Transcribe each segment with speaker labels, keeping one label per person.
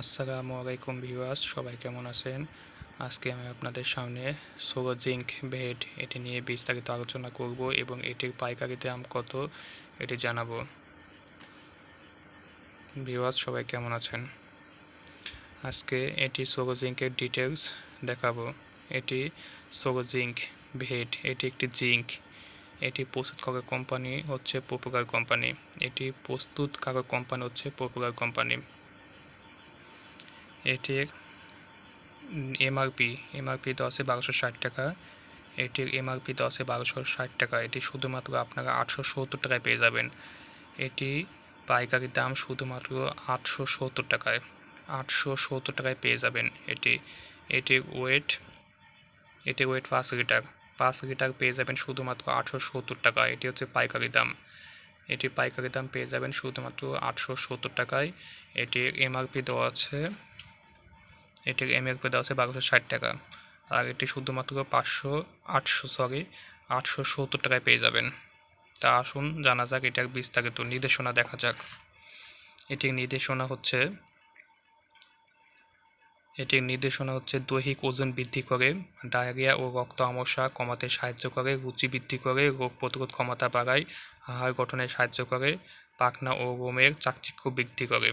Speaker 1: আসসালামু আলাইকুম ভিউয়ার্স, সবাই কেমন আছেন? আজকে আমি আপনাদের সামনে সোলো জিঙ্ক ভেড এটি নিয়ে বিস্তারিত আলোচনা করব এবং এটির পাইকারি দাম কত এটি জানাব। ভিউয়ার্স, সবাই কেমন আছেন? আজকে এটি সোলো জিঙ্কের ডিটেলস দেখাবো। এটি সোলো জিঙ্ক ভেড এটি একটি জিঙ্ক। এটি প্রস্তুত প্রস্তুতকারক কোম্পানি হচ্ছে পপুলার কোম্পানি। এটি প্রস্তুত প্রস্তুতকারক কোম্পানি হচ্ছে পপুলার কোম্পানি। এটির এমআরপি এমআরপি আছে বারোশো ষাট টাকা। এটির এমআরপি আছে বারোশো ষাট টাকা। এটি শুধুমাত্র আপনারা আটশো সত্তর টাকায় পেয়ে যাবেন। এটি পাইকারি দাম শুধুমাত্র আটশো সত্তর টাকায়। আটশো সত্তর টাকায় পেয়ে যাবেন এটি। এটির ওয়েট এটির ওয়েট পাঁচ লিটার। পাঁচ লিটার পেয়ে যাবেন শুধুমাত্র আটশো সত্তর টাকা। এটি হচ্ছে পাইকারি দাম। এটি পাইকারি দাম পেয়ে যাবেন শুধুমাত্র আটশো সত্তর টাকায়। এটির এমআরপি দেওয়া আছে এটির এমএলপি দেওয়া আছে বারোশো ষাট টাকা। আর এটি শুধুমাত্র পাঁচশো, আটশো সরি আটশো সত্তর টাকায় পেয়ে যাবেন। তা আসুন জানা যাক এটার বিস্তারিত নির্দেশনা দেখা যাক। এটির নির্দেশনা হচ্ছে, এটির নির্দেশনা হচ্ছে দৈহিক ওজন বৃদ্ধি করে, ডায়রিয়া ও রক্ত আমসা কমাতে সাহায্য করে, রুচি বৃদ্ধি করে, রোগ প্রতিরোধ ক্ষমতা বাড়ায়, আহার গঠনে সাহায্য করে, পাখনা ও রোমের চাকচিক্য বৃদ্ধি করে।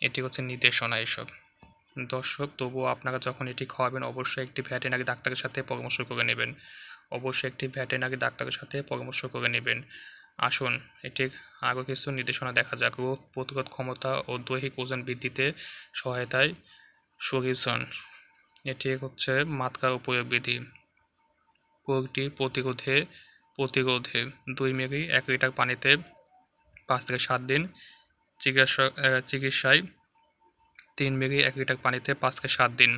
Speaker 1: এটি হচ্ছে নির্দেশনা এসব। দর্শক, তবুও আপনারা যখন এটি খাওয়াবেন, অবশ্যই একটি ভ্যাটেনারি ডাক্তারের সাথে পরামর্শ করে নেবেন। অবশ্যই একটি ভ্যাটেনারি ডাক্তারের সাথে পরামর্শ করে নেবেন। আসুন, এটির আরও কিছু নির্দেশনা দেখা যাক। রোগ প্রতিরোধ ক্ষমতা ও দৈহিক ওজন বৃদ্ধিতে সহায়তায় সলিউশন এটি হচ্ছে মাতকার উপয়োগ বিধি রোগটি প্রতিরোধে প্রতিরোধে দুই মিলি এক লিটার পানিতে পাঁচ থেকে সাত দিন চিকিৎসা চিকিৎসায় তিন মিলি এক লিটার পানিতে পাঁচ থেকে সাত দিন।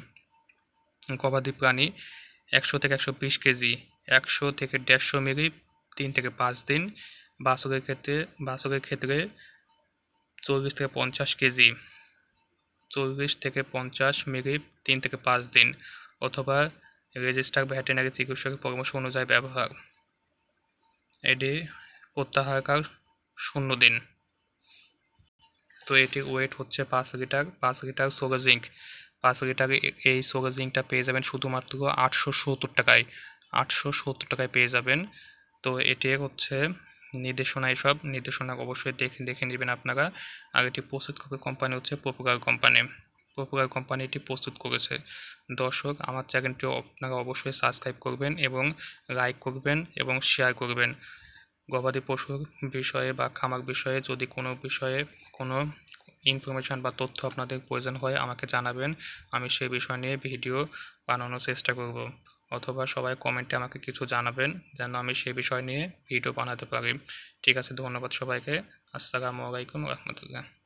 Speaker 1: গবাদি প্রাণী একশো থেকে একশো বিশ কেজি, একশো থেকে দেড়শো মিলি, তিন থেকে পাঁচ দিন। বাসকের ক্ষেত্রে বাসকের ক্ষেত্রে চল্লিশ থেকে পঞ্চাশ কেজি, চল্লিশ থেকে পঞ্চাশ মিলি, তিন থেকে পাঁচ দিন। অথবা রেজিস্টার ভেটেনারি চিকিৎসকের পরামর্শ অনুযায়ী ব্যবহার। এটি প্রত্যাহারকার শূন্য দিন। তো এটির ওয়েট হচ্ছে পাঁচ লিটার পাঁচ লিটার সোলো জিঙ্ক। পাঁচ লিটার এই সোলো জিঙ্কটা পেয়ে যাবেন শুধুমাত্র আটশো সত্তর টাকায়। আটশো সত্তর টাকায় পেয়ে যাবেন। তো এটি হচ্ছে নির্দেশনা এসব। নির্দেশনা অবশ্যই দেখে দেখে নেবেন আপনারা। আর এটি প্রস্তুত করে কোম্পানি হচ্ছে পপুলার কোম্পানি পপুলার কোম্পানি এটি প্রস্তুত করেছে। দর্শক, আমার চ্যানেলটি আপনারা অবশ্যই সাবস্ক্রাইব করবেন এবং লাইক করবেন এবং শেয়ার করবেন। গবাদি পশু বিষয়ে বা খামাক বিষয়ে যদি কোনো বিষয়ে কোনো ইনফরমেশান বা তথ্য আপনাদের প্রয়োজন হয়, আমাকে জানাবেন। আমি সেই বিষয় নিয়ে ভিডিও বানানোর চেষ্টা করব। অথবা সবাই কমেন্টে আমাকে কিছু জানাবেন, যেন আমি সেই বিষয় নিয়ে ভিডিও বানাতে পারি। ঠিক আছে, ধন্যবাদ সবাইকে। আসসালামু আলাইকুম রহমতুল্লাহ।